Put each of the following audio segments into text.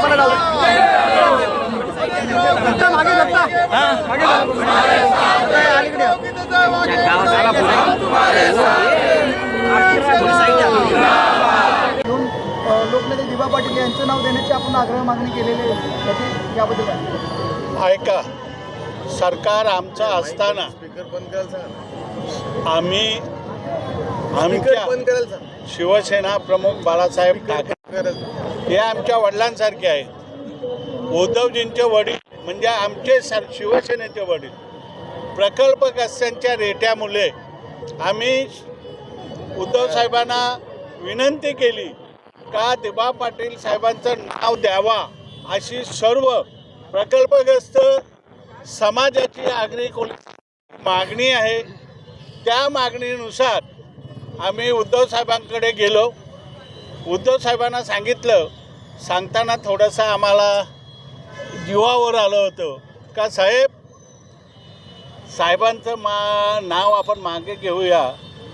साहेबाला डाव दत्ता मागे दत्ता मागे जा. दत्ता, अलीकडे या. म्हणून अ, लोकनेते दिबा पाटील यांचं नाव देण्याची आपण आग्रह मागणी केलेली याबद्दल काय? ऐका सरकार आमचं असताना आम्ही आमच्या शिवसेना प्रमुख बाळासाहेब ठाकरे हे आमच्या वडिलांसारखे आहेत उद्धवजींचे वडील म्हणजे आमचे सर शिवसेनेचे वडील. प्रकल्पग्रस्तांच्या रेट्यामुळे आम्ही उद्धव साहेबांना विनंती केली का दिबा पाटील साहेबांचं नाव द्यावा अशी सर्व प्रकल्पग्रस्त समाजाची आग्री मागणी आहे. त्या मागणीनुसार आम्ही उद्धव साहेबांकडे गेलो. उद्धव साहेबांना सांगितलं सांगताना थोडंसं आम्हाला जीवावर आलं होतं. का साहेब साहेबांचं मा नाव आपण मागे घेऊया.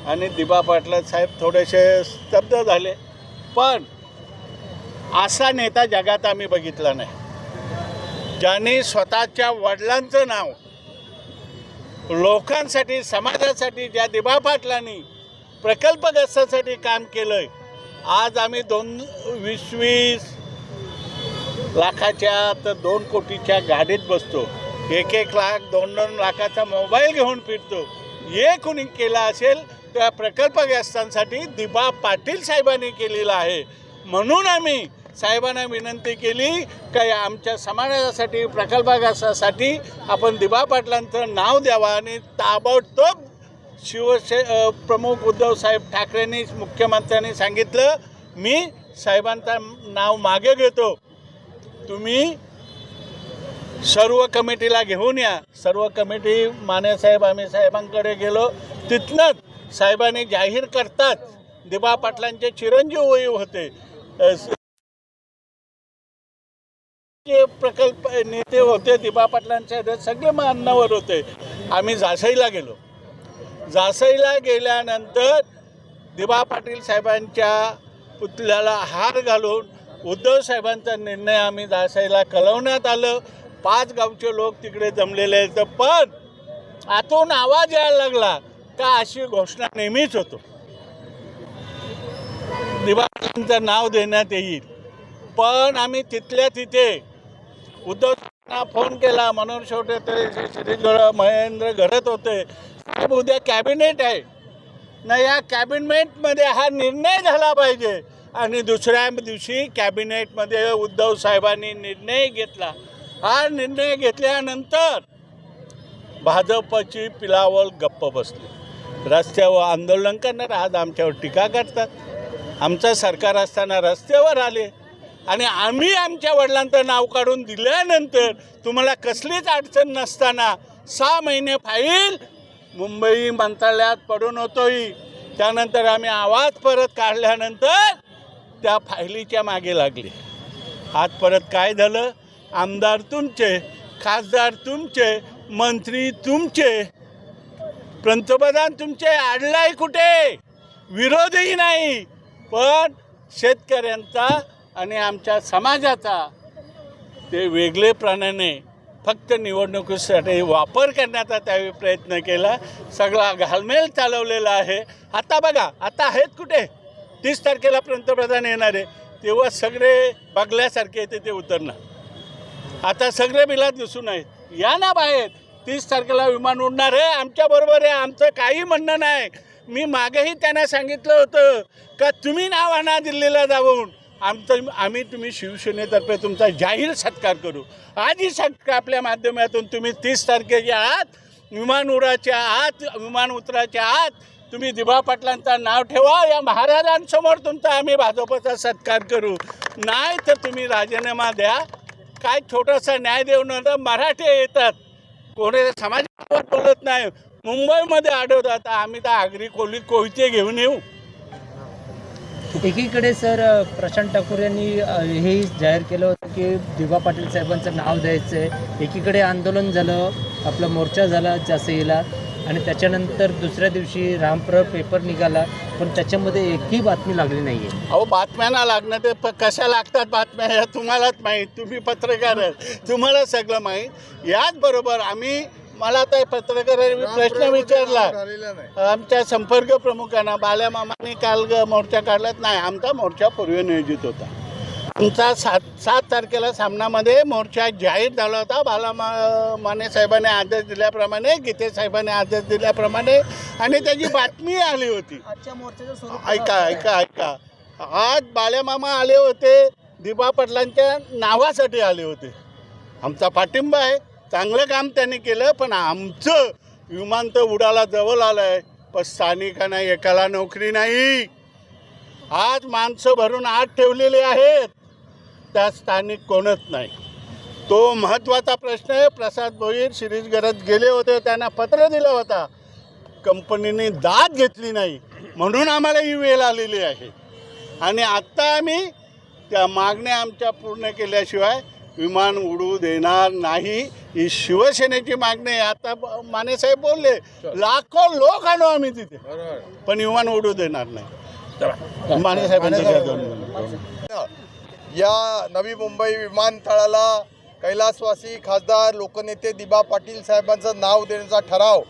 आणि दिबा पाटला साहेब थोडेसे स्तब्ध झाले. पण असा नेता जगात आम्ही बघितला नाही. ज्यांनी स्वतःच्या वडिलांचं नाव लोकांसाठी समाजासाठी ज्या दिबा पाटलांनी प्रकल्पग्रस्तासाठी काम केलंय आज आम्ही दोन वीस वीस लाखाच्या तर दोन कोटीच्या गाडीत बसतो. एक एक लाख दोन दोन लाखाचा मोबाईल घेऊन फिरतो. हे कुणी केलं असेल त्या प्रकल्पग्रस्तांसाठी दिबा पाटील साहेबांनी केलेलं आहे. म्हणून आम्ही साहेबांना विनंती केली की आमच्या समाजासाठी प्रकल्पग्रस्तासाठी आपण दिबा पाटलांचं नाव द्यावं आणि ताबडतोब शिवसे प्रमुख उद्धव साहेब ठाकरेंनी मुख्यमंत्र्यांनी सांगितलं. मी साहेबांचं नाव मागे घेतो. तुम्ही सर्व कमिटीला घेऊन या. सर्व कमिटी माने साहेब आम्ही साहेबांकडे गेलो. तिथनंच साहेबांनी जाहीर करतात. दिबा पाटलांचे चिरंजीव वयी होते. जे प्रकल्प नेते होते दिबा पाटलांचे सगळे मान्यवर होते. आम्ही जासईला गेलो. जासईला गेल्यानंतर दिबा पाटील साहेबांच्या पुतळ्याला हार घालून उद्धव साहेबांचा निर्णय आम्ही जासईला कळवण्यात आलं. पाच गावचे लोक तिकडे जमलेले आहेत. पण आतून आवाज यायला लागला का अशी घोषणा नेहमीच होतो. दिबा नाव देण्यात येईल. पण आम्ही तिथल्या तिथे उद्धव फोन केला. मनोहर शेवटे ते श्री गड महेंद्र घडत होते. साहेब उद्या कॅबिनेट आहे. ना या कॅबिनेटमध्ये हा निर्णय झाला पाहिजे. आणि दुसऱ्या दिवशी कॅबिनेटमध्ये उद्धव साहेबांनी निर्णय घेतला. हा निर्णय घेतल्यानंतर भाजपची पिलावल गप्प बसली. रस्त्यावर आंदोलन करणार आज आमच्यावर टीका करतात. आमचं सरकार असताना रस्त्यावर आले. आणि आम्ही आमच्या वडिलांचं नाव काढून दिल्यानंतर तुम्हाला कसलीच अडचण नसताना सहा महिने फाईल मुंबई मंत्रालयात पडून होतोही त्यानंतर आम्ही आवाज परत काढल्यानंतर त्या फायलीच्या मागे लागले. आज परत काय झालं? आमदार तुमचे खासदार तुमचे मंत्री तुमचे. पंतप्रधान तुमचे आडलाय कुठे? विरोधही नाही. पण शेतकऱ्यांचा आणि आमच्या समाजाचा ते वेगळे प्राण्याने फक्त निवडणुकीसाठी वापर करण्याचा त्यावेळी प्रयत्न केला. सगळा घालमेल चालवलेला आहे. आता बघा आता आहेत कुठे? तीस तारखेला पंतप्रधान येणार आहे तेव्हा सगळे बघल्यासारखे येते ते उतरणार. आता सगळे बिलात दिसून आहेत. या ना बाहेर तीस तारखेला विमान उडणार आहे आमच्याबरोबर आहे आमचं काही म्हणणं नाही. मी मागेही त्यांना सांगितलं होतं का तुम्ही नाव आणा दिल्लीला जाऊन. आमचं आम्ही तुम्ही शिवसेनेतर्फे तुमचा जाहीर सत्कार करू. आजही सत्कार आपल्या माध्यमातून तुम्ही तीस तारखेच्या आत विमान उडाच्या आत विमान उतराच्या आत तुम्ही दिबा पाटलांचं नाव ठेवा या महाराजांसमोर तुमचा आम्ही भाजपचा सत्कार करू. नाही तर तुम्ही राजीनामा द्या. काय छोटासा न्याय देऊ नंतर मराठे येतात. कोणी समाजावर बोलत नाही. मुंबईमध्ये आढळतात आम्ही तर आगरी कोली कोयते घेऊन येऊ. एकीकडे सर प्रशांत ठाकूर यांनी हे हेही जाहीर केलं होतं की दिवा पाटील साहेबांचं नाव द्यायचं आहे एकीकडे आंदोलन झालं आपला मोर्चा झाला जासईला आणि त्याच्यानंतर दुसऱ्या दिवशी रामप्र पेपर निघाला पण त्याच्यामध्ये एकही बातमी लागली नाही आहे अहो बातम्यांना लागणं ते प कशा लागतात बातम्या ह्या तुम्हालाच माहीत. तुम्ही पत्रकार आहेत. तुम्हाला सगळं माहीत. याचबरोबर आम्ही मला आता पत्रकारांनी प्रश्न विचारला. आमच्या संपर्क प्रमुखांना बाल्या मामाने काल ग- मोर्चा काढलाच नाही आमचा मोर्चा पूर्व नियोजित होता. आमचा सात सात तारखेला सामनामध्ये मोर्चा जाहीर झाला होता. बाला मा माने साहेबांनी आदेश दिल्याप्रमाणे गीते साहेबांनी आदेश दिल्याप्रमाणे आणि त्याची बातमी आली होती. ऐका ऐका ऐका. आज बाल्यामामा आले होते दिबा पाटलांच्या नावासाठी आले होते. आमचा पाठिंबा आहे. चांगलं काम त्यांनी केलं पण आमचं विमान तर उडाला जवळ आलं आहे पण स्थानिकांना एकाला नोकरी नाही. आज माणसं भरून आत ठेवलेली आहेत. त्या स्थानिक कोणच नाही. तो महत्त्वाचा प्रश्न आहे. प्रसाद भोईर शिरीष गरज गेले होते. त्यांना पत्र दिलं होता. कंपनीने दाद घेतली नाही. म्हणून आम्हाला ही वेळ आलेली आहे. आणि आत्ता आम्ही त्या मागण्या आमच्या पूर्ण केल्याशिवाय विमान उडू देणार नाही. ही शिवसेनेची मागणी आहे. आता मानेसाहेब बोलले लाखो लोक आणू आम्ही तिथे. पण विमान उडू देणार नाही. मिनिटं. या नवी मुंबई विमानतळाला कैलासवासी खासदार लोकनेते दिबा पाटील साहेबांचं नाव देण्याचा ठराव.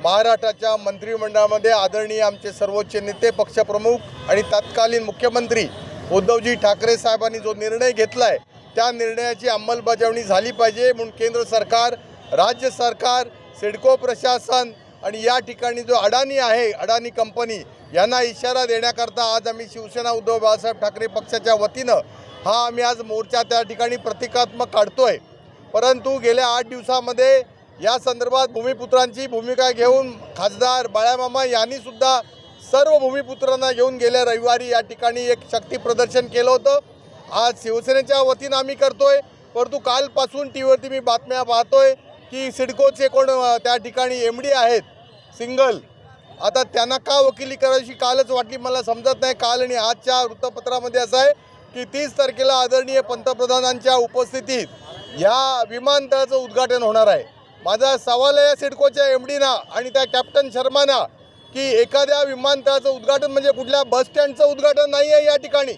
महाराष्ट्राच्या मंत्रिमंडळामध्ये आदरणीय आमचे सर्वोच्च नेते पक्षप्रमुख आणि तत्कालीन मुख्यमंत्री उद्धवजी ठाकरे साहेबांनी जो निर्णय घेतला आहे त्या निर्णयाची अंमलबजावणी झाली पाहिजे. म्हणून केंद्र सरकार राज्य सरकार सिडको प्रशासन आणि या ठिकाणी जो अडाणी आहे अडाणी कंपनी यांना इशारा देण्याकरता आज आम्ही शिवसेना उद्धव बाळासाहेब ठाकरे पक्षाच्या वतीनं हा आम्ही आज मोर्चा त्या ठिकाणी प्रतिकात्मक काढतोय. परंतु गेल्या आठ दिवसामध्ये या संदर्भात भूमिपुत्रांची भूमिका घेऊन खासदार बाळ्यामामा यांनी सुद्धा सर्व भूमिपुत्रांना घेऊन गेल्या रविवारी या ठिकाणी एक शक्ती प्रदर्शन केलं होतं. आज शिवसेनेच्या वतीनं आम्ही करतोय. परंतु कालपासून टी व्हीवरती मी बातम्या पाहतोय की सिडकोचे कोण त्या ठिकाणी एम डी आहेत सिंगल. आता त्यांना का वकिली करायची कालच वाटली मला समजत नाही. काल आणि आजच्या वृत्तपत्रामध्ये असं आहे की तीस तारखेला आदरणीय पंतप्रधानांच्या उपस्थितीत ह्या विमानतळाचं उद्घाटन होणार आहे. माझा सवाल आहे या सिडकोच्या एम डीना आणि त्या कॅप्टन शर्माना की एखाद्या विमानतळाचं उद्घाटन म्हणजे कुठल्या बस स्टँडचं उद्घाटन नाही आहे या ठिकाणी?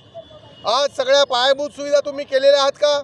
आज सगळ्या पायाभूत सुविधा तुम्ही केलेल्या आहात का?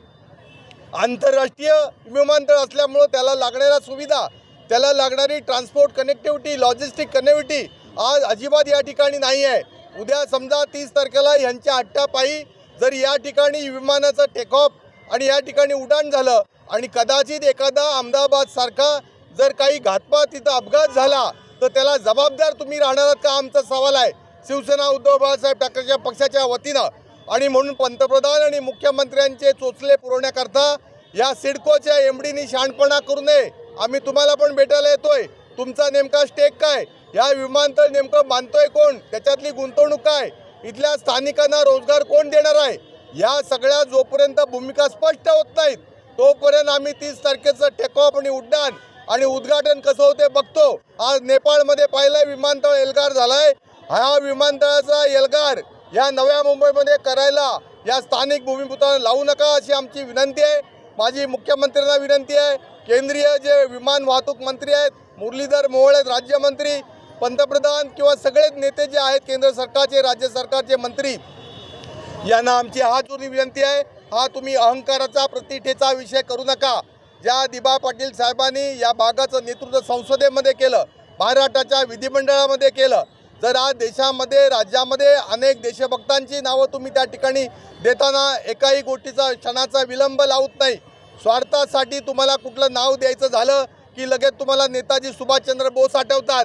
आंतरराष्ट्रीय विमानतळ असल्यामुळं त्याला लागणाऱ्या सुविधा त्याला लागणारी ट्रान्सपोर्ट कनेक्टिव्हिटी लॉजिस्टिक कनेक्टिव्हिटी आज अजिबात या ठिकाणी नाही आहे. उद्या समजा तीस तारखेला ह्यांच्या अट्टापायी जर या ठिकाणी विमानाचं टेकऑफ आणि या ठिकाणी उड्डाण झालं आणि कदाचित एखादा अहमदाबादसारखा जर काही घातपात तिथं अपघात झाला तर त्याला जबाबदार तुम्ही राहणार आहात का? आमचा सवाल आहे. शिवसेना उद्धव बाळासाहेब ठाकरेच्या पक्षाच्या वतीनं. आणि म्हणून पंतप्रधान आणि मुख्यमंत्र्यांचे चोचले पुरवण्याकरता या सिडकोच्या एम डीनी शहाणपणा करू नये. आम्ही तुम्हाला पण भेटायला येतोय. तुमचा नेमका स्टेक काय? या विमानतळ नेमकं मानतोय कोण? त्याच्यातली गुंतवणूक काय? इथल्या स्थानिकांना रोजगार कोण देणार आहे? या सगळ्या जोपर्यंत भूमिका स्पष्ट होत नाहीत तोपर्यंत आम्ही तीस तारखेचं टेकऑफ आणि उड्डाण आणि उद्घाटन कसं होते बघतो. आज नेपाळमध्ये पाहिलंय विमानतळ एल्गार झालाय. हा विमानतळाचा एल्गार या नव्या मुंबईमध्ये करायला या स्थानिक भूमिपुत्रांना लावू नका अशी आमची विनंती आहे. माझी मुख्यमंत्र्यांना विनंती आहे. केंद्रीय जे विमान वाहतूक मंत्री आहेत मुरलीधर मोहोळ आहेत राज्यमंत्री पंतप्रधान किंवा सगळेच नेते जे आहेत केंद्र सरकारचे राज्य सरकारचे मंत्री यांना आमची हा जुनी विनंती आहे. हा तुम्ही अहंकाराचा प्रतिष्ठेचा विषय करू नका. ज्या दिबा पाटील साहेबांनी या भागाचं नेतृत्व संसदेमध्ये केलं महाराष्ट्राच्या विधिमंडळामध्ये केलं जर आज देशामध्ये राज्यामध्ये अनेक देशभक्तांची नावं तुम्ही त्या ठिकाणी देताना एकाही गोष्टीचा क्षणाचा विलंब लावत नाही. स्वार्थासाठी तुम्हाला कुठलं नाव द्यायचं झालं की लगेच तुम्हाला नेताजी सुभाषचंद्र बोस आठवतात.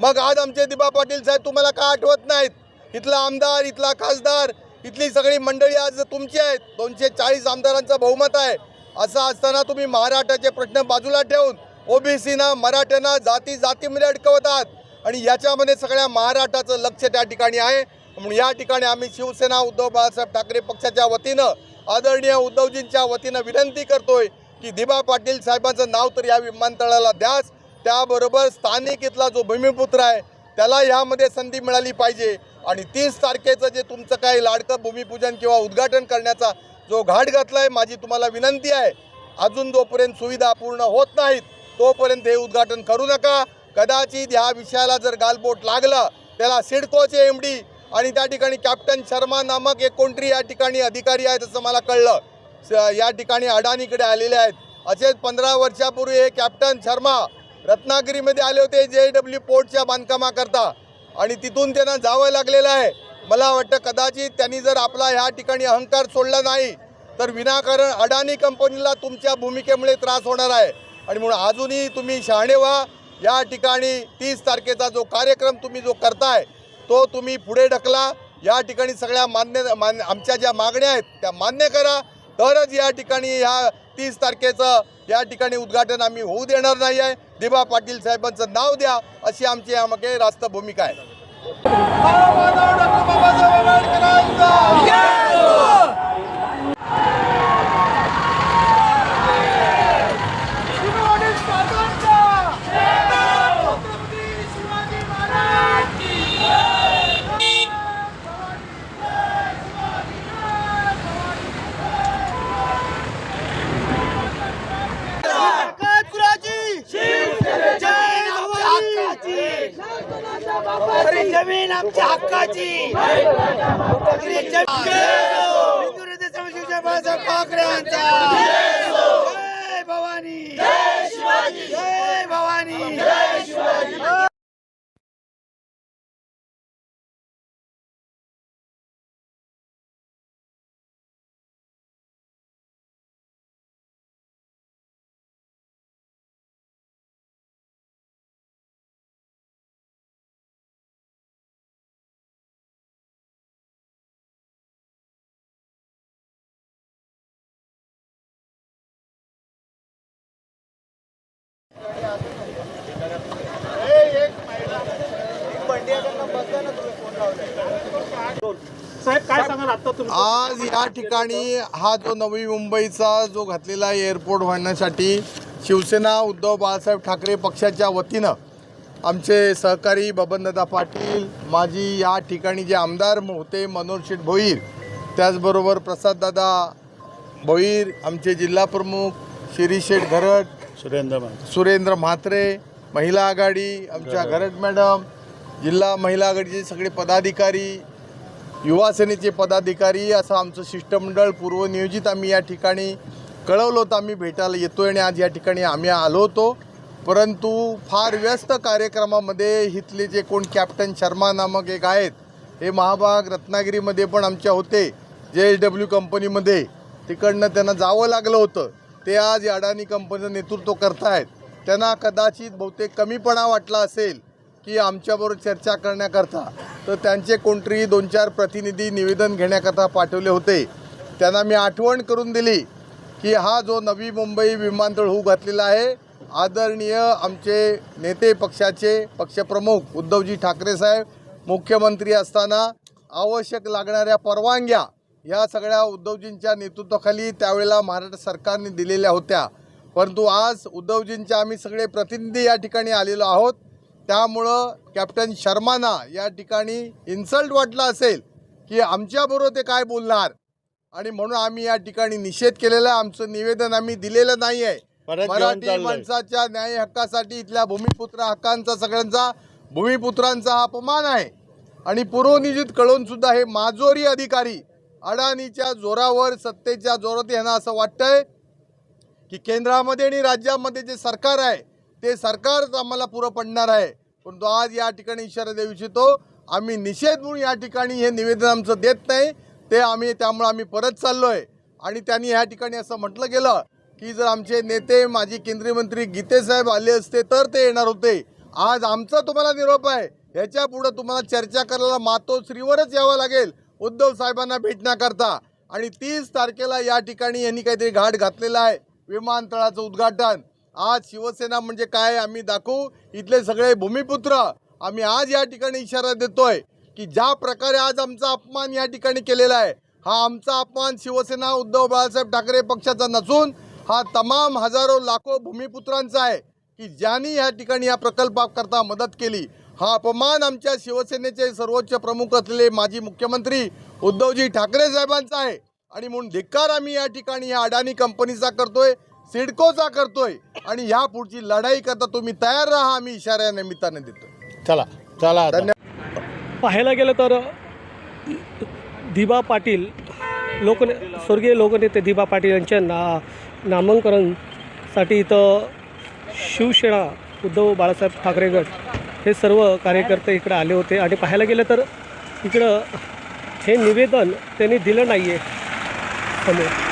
मग आज आमचे दिबा पाटील साहेब तुम्हाला का आठवत नाहीत? इथला आमदार इथला खासदार इथली सगळी मंडळी आज तुमची आहेत. दोनशे चाळीस आमदारांचं बहुमत आहे. असं असताना तुम्ही महाराष्ट्राचे प्रश्न बाजूला ठेवून ओबीसीना मराठ्यांना जाती जातीमध्ये अडकवतात. आणि याच्यामध्ये सगळ्या महाराष्ट्राचं लक्ष त्या ठिकाणी आहे. म्हणून या ठिकाणी आम्ही शिवसेना उद्धव बाळासाहेब ठाकरे पक्षाच्या वतीनं आदरणीय उद्धवजींच्या वतीनं विनंती करतोय की दिबा पाटील साहेबांचं नाव तर या विमानतळाला द्यास त्याबरोबर स्थानिक इथला जो भूमिपुत्र आहे त्याला यामध्ये संधी मिळाली पाहिजे. आणि तीस तारखेचं जे तुमचं काही लाडकं भूमिपूजन किंवा उद्घाटन करण्याचा जो घाट घातला आहे माझी तुम्हाला विनंती आहे. अजून जोपर्यंत सुविधा पूर्ण होत नाहीत तोपर्यंत हे उद्घाटन करू नका. कदाचित ह्या विषयाला जर गालबोट लागलं त्याला सिडकोचे एम डी आणि त्या ठिकाणी कॅप्टन शर्मा नामक एक कोणतरी या ठिकाणी अधिकारी आहेत असं मला कळलं. या ठिकाणी अडाणीकडे आलेले आहेत. असेच पंधरा वर्षापूर्वी हे कॅप्टन शर्मा रत्नागिरीमध्ये आले होते जे डब्ल्यू पोर्टच्या बांधकामाकरता. आणि तिथून त्यांना जावं लागलेलं आहे. मला वाटतं कदाचित त्यांनी जर आपला ह्या ठिकाणी अहंकार सोडला नाही तर विनाकारण अडाणी कंपनीला तुमच्या भूमिकेमुळे त्रास होणार आहे. आणि म्हणून अजूनही तुम्ही शहाणे व्हा. या ठिकाणी तीस तारखेचा जो कार्यक्रम तुम्ही जो करताय तो तुम्ही पुढे ढकला. या ठिकाणी सगळ्या मान्य मान आमच्या ज्या मागण्या आहेत त्या मान्य करा. तरच या ठिकाणी ह्या तीस तारखेचं या ठिकाणी उद्घाटन आम्ही होऊ देणार नाही आहे. दिबा पाटील साहेबांचं नाव द्या अशी आमची यामागे रास्त भूमिका आहे. आमच्या हक्काची. हिंदू. समशिवच्या बाळासाहेब ठाकरे यांचा. आज या ठिकाणी हा जो नवी मुंबईचा जो घातलेला आहे एअरपोर्ट होण्यासाठी शिवसेना उद्धव बाळासाहेब ठाकरे पक्षाच्या वतीनं आमचे सहकारी बबनदादा पाटील माजी या ठिकाणी जे आमदार होते मनोज शेठ भोईर त्याचबरोबर प्रसाददादा भोईर आमचे जिल्हाप्रमुख शिरीष शेठ घरट सुरेंद्र मान सुरेंद्र म्हात्रे महिला आघाडी आमच्या घरट मॅडम जिल्हा महिला आघाडीचे सगळे पदाधिकारी युवासेनेचे पदाधिकारी असं आमचं शिष्टमंडळ पूर्वनियोजित आम्ही या ठिकाणी कळवलं होतं. आम्ही भेटायला येतो आणि आज या ठिकाणी आम्ही आलो होतो. परंतु फार व्यस्त कार्यक्रमामध्ये इथले जे कोण कॅप्टन शर्मा नामक एक आहेत हे महाभाग रत्नागिरीमध्ये पण आमच्या होते. जे एच डब्ल्यू कंपनीमध्ये तिकडनं त्यांना जावं लागलं होतं. ते आज अडाणी कंपनीचं नेतृत्व करतायत. त्यांना कदाचित बहुतेक कमीपणा वाटला असेल. की आमच्याबरोबर चर्चा करण्याकरता. तर त्यांचे कोणतरी दोन चार प्रतिनिधी निवेदन घेण्याकरता पाठवले होते. त्यांना मी आठवण करून दिली की हा जो नवी मुंबई विमानतळ होऊ घातलेला आहे आदरणीय आमचे नेते पक्षाचे पक्षप्रमुख उद्धवजी ठाकरे साहेब मुख्यमंत्री असताना आवश्यक लागणाऱ्या परवानग्या ह्या सगळ्या उद्धवजींच्या नेतृत्वाखाली त्यावेळेला महाराष्ट्र सरकारने दिलेल्या होत्या. परंतु आज उद्धवजींच्या आम्ही सगळे प्रतिनिधी या ठिकाणी आलेलो आहोत. त्यामुळं कॅप्टन शर्मांना या ठिकाणी इन्सल्ट वाटला असेल की आमच्याबरोबर ते काय बोलणार आणि म्हणून आम्ही या ठिकाणी निषेध केलेला आहे. आमचं निवेदन आम्ही दिलेलं नाही आहे मराठी. माणसाच्या न्याय हक्कासाठी इथल्या भूमिपुत्र हक्कांचा सगळ्यांचा भूमिपुत्रांचा हा अपमान आहे आणि पूर्वनियोजित कळून सुद्धा हे माजोरी अधिकारी अडाणीच्या जोरावर सत्तेच्या जोरात यांना असं वाटतंय की केंद्रामध्ये आणि राज्यामध्ये जे सरकार आहे ते सरकारच आम्हाला पुरं पडणार आहे परंतु आज या ठिकाणी इशारा देऊ इच्छितो आम्ही निषेध म्हणून या ठिकाणी हे निवेदन आमचं देत नाही. ते आम्ही त्यामुळं आम्ही परत चाललो आहे आणि त्यांनी ह्या ठिकाणी असं म्हटलं गेलं की जर आमचे नेते माजी केंद्रीय मंत्री गीतेसाहेब आले असते तर ते येणार होते. आज आमचा तुम्हाला निरोप आहे. ह्याच्या पुढं तुम्हाला चर्चा करायला मातोश्रीवरच यावं लागेल उद्धव साहेबांना भेटण्याकरता आणि तीस तारखेला या ठिकाणी यांनी काहीतरी घाट घातलेला आहे. विमानतळाचं उद्घाटन. आज शिवसेना म्हणजे काय आम्ही दाखवू? इथले सगळे भूमिपुत्र आम्ही आज या ठिकाणी इशारा देतोय की ज्या प्रकारे आज आमचा अपमान या ठिकाणी केलेला आहे हा आमचा अपमान शिवसेना उद्धव बाळासाहेब ठाकरे पक्षाचा नसून हा तमाम हजारो लाखो भूमिपुत्रांचा आहे की ज्यांनी या ठिकाणी या प्रकल्पाकरता मदत केली. हा अपमान आमच्या शिवसेनेचे सर्वोच्च प्रमुख असलेले माजी मुख्यमंत्री उद्धवजी ठाकरे साहेबांचा आहे. आणि म्हणून धिक्कार आम्ही या ठिकाणी या अडाणी कंपनीचा करतोय. सिडकोचा करतोय. आणि ह्या पुढची लढाई करता तुम्ही तयार राहा आम्ही इशारा या निमित्ताने देतोय चला चला. धन्यवाद. पाहायला गेलं तर दिबा पाटील लोकने स्वर्गीय लोकनेते दिबा पाटील यांच्या ना नामांकनासाठी इथं शिवसेना उद्धव बाळासाहेब ठाकरे गट हे सर्व कार्यकर्ते इकडे आले होते. आणि पाहायला गेलं तर इकडं हे निवेदन त्यांनी दिलं नाही आहे समोर.